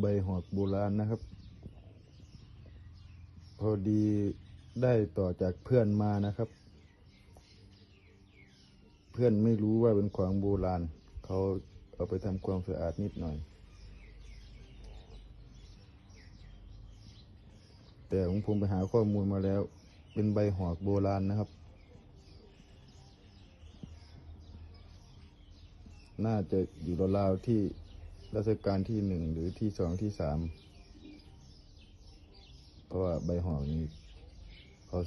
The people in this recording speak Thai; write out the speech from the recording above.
ใบหอกโบราณนะครับ พอดีได้ต่อจากเพื่อนมานะครับ เพื่อนไม่รู้ว่าเป็นของโบราณ เขาเอาไปทำความสะอาดนิดหน่อย แต่ของผมไปหาข้อมูลมาแล้ว เป็นใบหอกโบราณนะครับ น่าจะอยู่ราวๆที่ รัชกาลที่หนึ่งหรือที่สองที่สามเพราะว่าใบหอมนี้เขา